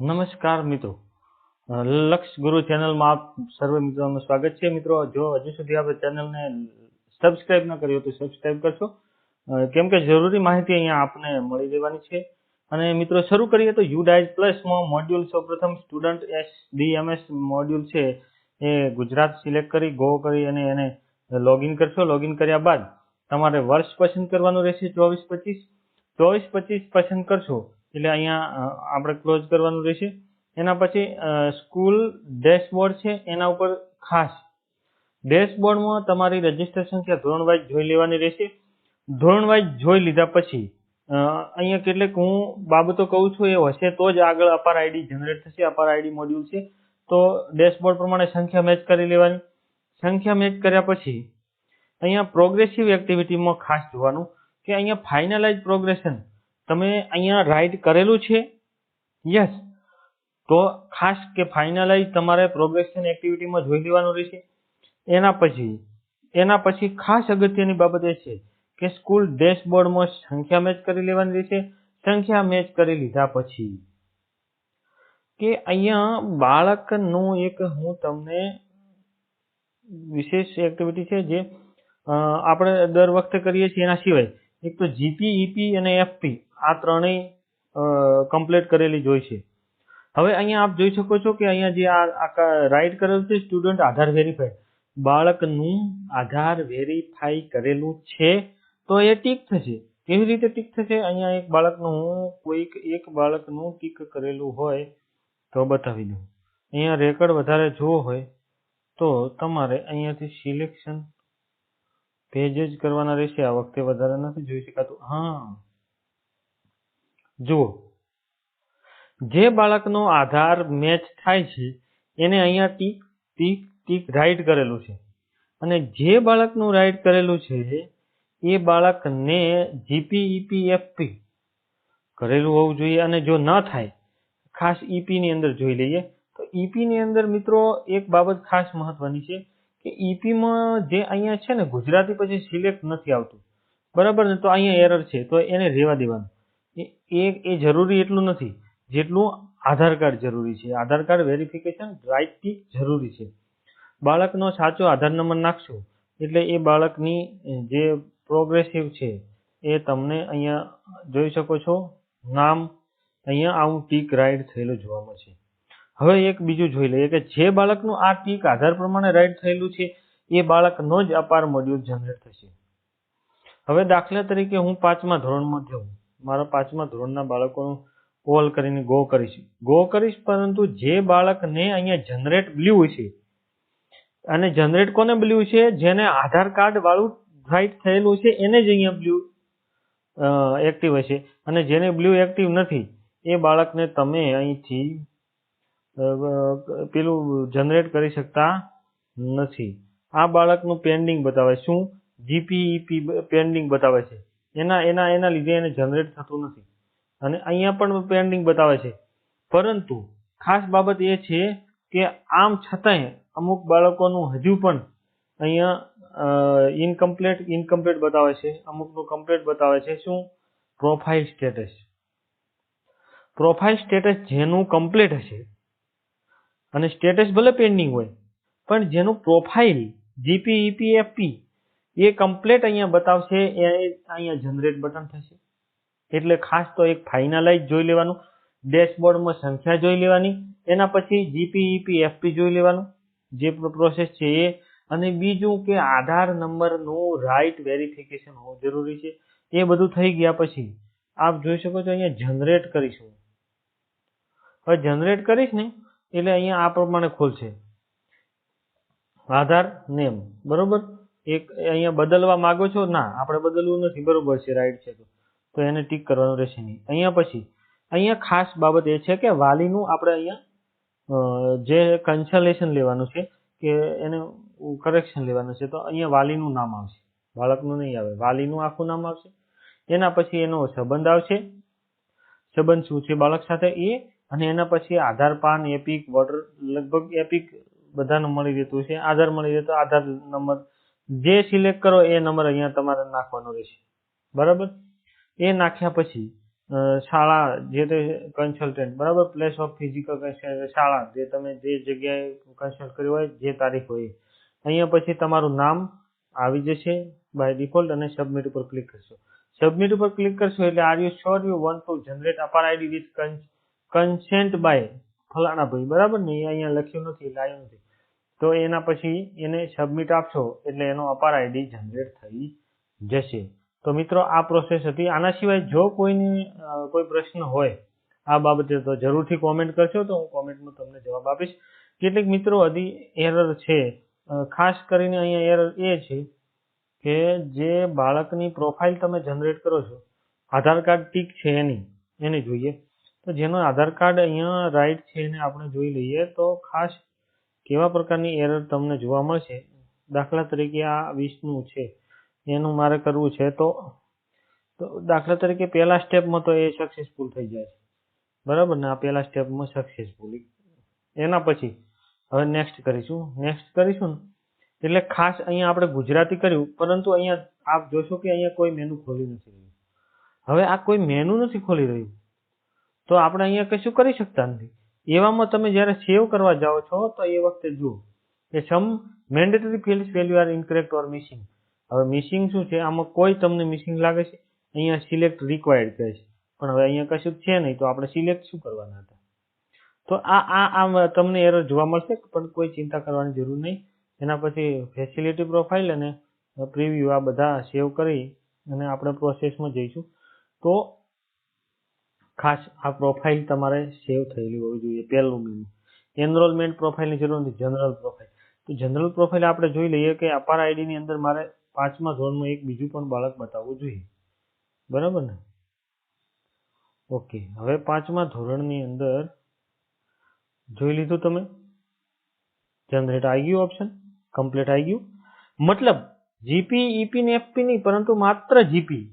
નમસ્કાર મિત્રો. લક્ષ ગુરુ ચેનલમાં આપ સર્વે મિત્રોનું સ્વાગત છે. મિત્રો, જો હજુ સુધી આપણે ચેનલને સબસ્ક્રાઇબ ન કર્યો તો સબસ્ક્રાઇબ કરશો. કેમ કે જરૂરી માહિતી અહીંયા આપને મળી રહેવાની છે. અને મિત્રો, શરૂ કરીએ તો યુડાઇઝ પ્લસમાં મોડ્યુલ સૌપ્રથમ સ્ટુડન્ટ એસ ડીએમએસ મોડ્યુલ છે એ ગુજરાત સિલેક્ટ કરી ગો કરી અને એને લોગિન કરશો. લોગિન કર્યા બાદ તમારે વર્ષ પસંદ કરવાનું રહેશે ચોવીસ પચીસ. ચોવીસ પચીસ પસંદ કરશો એટલે અહીંયા આપણે ક્લોઝ કરવાનું રહેશે. એના પછી સ્કૂલ ડેશબોર્ડ છે, એના ઉપર ખાસ. ડેશબોર્ડમાં તમારી રજિસ્ટર સંખ્યા ધોરણ વાઇઝ જોઈ લેવાની રહેશે. ધોરણ વાઇઝ જોઈ લીધા પછી અહીંયા કેટલીક હું બાબતો કહું છું, એ હશે તો જ આગળ અપાર આઈડી જનરેટ થશે, અપાર આઈડી મોડ્યુલ છે. તો ડેશબોર્ડ પ્રમાણે સંખ્યા મેચ કરી લેવાની. સંખ્યા મેચ કર્યા પછી, અહીંયા પ્રોગ્રેસિવ એક્ટિવિટીમાં ખાસ જોવાનું કે અહીંયા ફાઇનલાઇઝ પ્રોગ્રેશન તમે અહીંયા રાઈટ કરેલું છે? યસ તો ખાસ કે ફાઇનલાઇઝ તમારે પ્રોગ્રેશન એક્ટિવિટીમાં જોઈ લેવાનું રહેશે. એના પછી એના પછી ખાસ અગત્યની બાબત એ છે કે સ્કૂલ ડેશબોર્ડમાં સંખ્યા મેચ કરી લેવાની રહેશે. સંખ્યા મેચ કરી લીધા પછી કે અહીંયા બાળકનું એક હું તમને વિશેષ એક્ટિવિટી છે જે આપણે દર વખતે કરીએ છીએ એના સિવાય. એક તો જીપી ઈપી અને એફપી આ ત્રણેય કમ્પ્લીટ કરેલી જોઈ છે. હવે અહીંયા આપ જોઈ શકો છો કે અહીંયા જે આ રાઇટ કરેલું છે સ્ટુડન્ટ આધાર વેરીફાઈ બાળકનું આધાર વેરીફાઈ કરેલું છે, તો એ ટીક થશે. કેવી રીતે ટીક થશે? અહીંયા એક બાળકનું, કોઈક એક બાળકનું ટીક કરેલું હોય, તો બતાવી દઉં. અહીંયા રેકર્ડ વધારે જોવો હોય, તો તમારે અહીંયાથી સિલેક્શન પેજ જ કરવાના રહેશે. આ વખતે વધારે નથી જોઈ શકાતું. હા. જુઓ. જે બાળકનો આધાર મેચ થાય છે, એને અહીંયા ટીક ટીક ટીક રાઈટ કરેલું છે. અને જે બાળકનું રાઈટ કરેલું છે, એ બાળકને જીપીઈપીએફપી ઈપી કરેલું હોવું જોઈએ અને જો ન થાય, ખાસ ઈપીની અંદર જોઈ લઈએ. તો ઈપીની અંદર મિત્રો એક બાબત ખાસ મહત્વની છે કે ઈપીમાં જે અહીંયા છે ને ગુજરાતી પછી સિલેક્ટ નથી આવતું. બરાબર ને? તો અહીંયા એરર છે, તો એને રહેવા દેવાનું. એ, એ- જરૂરી એટલું નથી. જેટલું આધાર કાર્ડ જરૂરી છે. આધાર કાર્ડ વેરિફિકેશન રાઇટથી જરૂરી છે. બાળકનો સાચો આધાર નંબર નાખશો એટલે એ બાળકની જે પ્રોગ્રેસિવ છે, એ તમને અહીંયા જોઈ શકો છો. નામ અહીંયા આવું ટીક રાઇટ થયેલું જોવા મળશે હવે એક બીજું જોઈ લઈએ કે જે બાળકનું આ ટીક આધાર પ્રમાણે રાઇટ થયેલું છે, એ બાળકનો જ અપાર મોડ્યુલ જનરેટ થશે. હવે દાખલા તરીકે હું પાંચમા ધોરણમાં થયું. મારા પાંચમા ધોરણના બાળકોનું કોલ કરીને ગો કરીશ. ગો કરીશ પરંતુ જે બાળકને અહીંયા જનરેટ બ્લ્યુ છે, અને જનરેટ કોને બ્લ્યુ છે? જેને આધાર કાર્ડ વાળું રાઈટ થયેલું છે, એને જ અહીંયા બ્લ્યુ એક્ટિવ હશે. અને જેને બ્લ્યુ એક્ટિવ નથી, એ બાળકને તમે અહીંથી પેલું જનરેટ કરી શકતા નથી. આ બાળકનું પેન્ડિંગ બતાવે શું? જીપીઈપી પેન્ડિંગ બતાવે છે. એના એના એના લીધે એને જનરેટ થતું નથી. અને અહીંયા પણ પેન્ડિંગ બતાવે છે. પરંતુ ખાસ બાબત એ છે કે આમ છતાંય અમુક બાળકોનું હજુ પણ અહીંયા ઇનકમ્પ્લીટ ઇનકમ્પ્લીટ બતાવે છે. અમુકનું કમ્પ્લીટ બતાવે છે. શું? પ્રોફાઇલ સ્ટેટસ પ્રોફાઇલ સ્ટેટસ જેનું કમ્પ્લીટ હશે. અને સ્ટેટસ ભલે પેન્ડિંગ હોય, પણ જેનું પ્રોફાઇલ જીપી ઈપી એફપી એ કમ્પ્લીટ અહીંયા બતાવશે, એ અહીંયા જનરેટ બટન થશે. એટલે ખાસ તો એક ફાઇનલાઇઝ જોઈ લેવાનું ડેશબોર્ડમાં સંખ્યા જોઈ લેવાની, એના પછી જીપી ઈપી એફપી જોઈ લેવાનું, જે પ્રોસેસ છે એ, અને બીજું કે આધાર નંબરનું રાઇટ વેરિફિકેશન હોવું જરૂરી છે. એ બધું થઈ ગયા પછી, આપ જોઈ શકો છો અહીંયા જનરેટ કરીશું. હવે જનરેટ કરીશ ને, એટલે અહીંયા આ પ્રમાણે ખોલશે. આધાર નેમ, બરોબર? એક અહીંયા બદલવા માંગો છો? ના, આપણે બદલવું નથી. બરોબર છે રાઈટ છે. તો એને ટીક કરવાનું રહેશે નહીં. અહીંયા પછી, અહીંયા ખાસ બાબત એ છે કે વાલીનું આપણે અહીંયા જે કન્સલેશન લેવાનું છે કે એને કરેક્શન લેવાનું છે, તો અહીંયા વાલીનું નામ આવશે. બાળકનું નહીં આવે. વાલીનું આખું નામ આવશે. એના પછી એનો સંબંધ આવશે. સંબંધ શું છે બાળક સાથે? એ અને એના પછી આધાર, પાન, એપિક, વોટર, લગભગ એપિક બધાનું મળી રહેતું છે. આધાર મળી રહેતો, આધાર નંબર જે સિલેક્ટ કરો એ નંબર અહીંયા તમારે નાખવાનો રહેશે. બરાબર? એ નાખ્યા પછી શાળા જે તે કન્સલ્ટન્ટ બરાબર? પ્લેસ ઓફ ફિઝિકલ શાળા, જે તમે જે જગ્યાએ કન્સલ્ટ કર્યું હોય, જે તારીખ હોય અહીંયા પછી તમારું નામ આવી જશે બાય ડિફોલ્ટ અને સબમિટ ઉપર ક્લિક કરશો. સબમિટ ઉપર ક્લિક કરશો એટલે are you sure you want to generate APAAR ID with consent by ફલાણા ભાઈ, બરાબર ને? અહીંયા લખ્યું નથી, એટલે આવ્યું નથી. તો એના પછી એને સબમિટ આપશો એટલે એનો અપાર આઈડી જનરેટ થઈ જશે. તો મિત્રો, આ પ્રોસેસ હતી. આના સિવાય જો કોઈને કોઈ પ્રશ્ન હોય, આ બાબતે તો જરૂરથી કોમેન્ટ કરશો તો હું કોમેન્ટમાં તમને જવાબ આપીશ. કેટલીક મિત્રો હજી એરર છે. ખાસ કરીને અહીંયા એરર એ છે કે જે બાળકની પ્રોફાઇલ તમે જનરેટ કરો છો, આધાર કાર્ડ ટીક છે એની, એને જોઈએ. તો જેનો આધાર કાર્ડ અહીંયા રાઈટ છે એને આપણે જોઈ લઈએ. તો ખાસ કેવા પ્રકારની એરર તમને જોવા મળશે? દાખલા તરીકે આ વીસનું છે. એનું મારે કરવું છે તો? દાખલા તરીકે પહેલા સ્ટેપમાં તો એ સક્સેસફુલ થઈ જાય બરાબર ને? આ પહેલા સ્ટેપમાં સક્સેસફુલ એના પછી હવે નેક્સ્ટ કરીશું. નેક્સ્ટ કરીશું ને? એટલે ખાસ અહીંયા આપણે ગુજરાતી કર્યું, પરંતુ અહીંયા આપ જોશો કે અહીંયા કોઈ મેનુ ખોલી નથી રહ્યું. હવે આ કોઈ મેનુ નથી ખોલી રહ્યું. તો આપણે અહીંયા કશું કરી શકતા નથી. એવામાં તમે જ્યારે સેવ કરવા જાઓ છો, તો એ વખતે જુઓ. કે some mandatory fields value are incorrect or missing હવે મિસિંગ શું છે? આમાં કોઈ તમને મિસિંગ લાગે છે? અહીંયા સિલેક્ટ રિક્વાયર્ડ કહે છે. પણ હવે અહીંયા કશું છે નહીં, તો આપણે સિલેક્ટ શું કરવાના હતા? તો આ આ આ તમને એરર જોવા મળશે, પણ કોઈ ચિંતા કરવાની જરૂર નહીં. એના પછી ફેસિલિટી પ્રોફાઇલ અને પ્રિવ્યુ આ બધા સેવ કરી અને આપણે પ્રોસેસમાં જઈશું. તો ખાસ આ પ્રોફાઇલ તમારે સેવ થયેલી હોવી જોઈએ પહેલું મેનુ એનરોલમેન્ટ પ્રોફાઇલની જરૂર નથી જનરલ પ્રોફાઇલ તો જનરલ પ્રોફાઇલ આપણે જોઈ લઈએ કે અપાર આઈડીની અંદર મારે પાંચમા ધોરણમાં એક બીજું પણ બાળક બતાવવું જોઈએ. બરાબર ને? ઓકે હવે પાંચમા ધોરણની અંદર જોઈ લીધું તમે? જનરેટ આવી ગયું ઓપ્શન કમ્પ્લીટ આવી ગયું. મતલબ જીપી ઈપી ને એફપી નહીં, પરંતુ માત્ર જીપી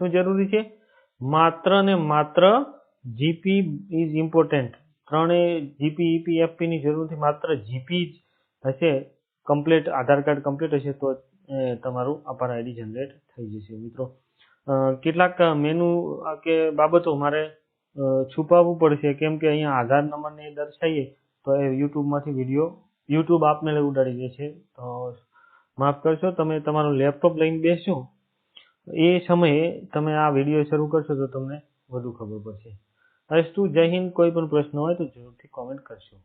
શું જરૂરી છે? માત્ર ને માત્ર જીપી ઇઝ ઇમ્પોર્ટન્ટ ત્રણેય જીપી ઈપી એફપી ની જરૂર નથી માત્ર જીપી જ હશે. કમ્પ્લીટ આધાર કાર્ડ કમ્પ્લીટ હશે તો તમારું અપાર આઈડી જનરેટ થઈ જશે મિત્રો. કેટલાક મેનુ કે બાબતો મારે છુપાવવું પડશે. કેમ કે અહીંયા આધાર નંબરને દર્શાવીએ તો એ યુટ્યુબમાંથી વીડિયો યુટ્યુબ આપમેળે ઉડાડી દે છે. તો માફ કરશો, તમે તમારું લેપટોપ લઈને બેસશો એ સમયે તમે આ વીડિયો શરૂ કરશો તો તમને વધુ ખબર પડશે. અસ્તુ જય હિન્દ, કોઈ પણ પ્રશ્ન હોય તો જરૂરથી કોમેન્ટ કરશો.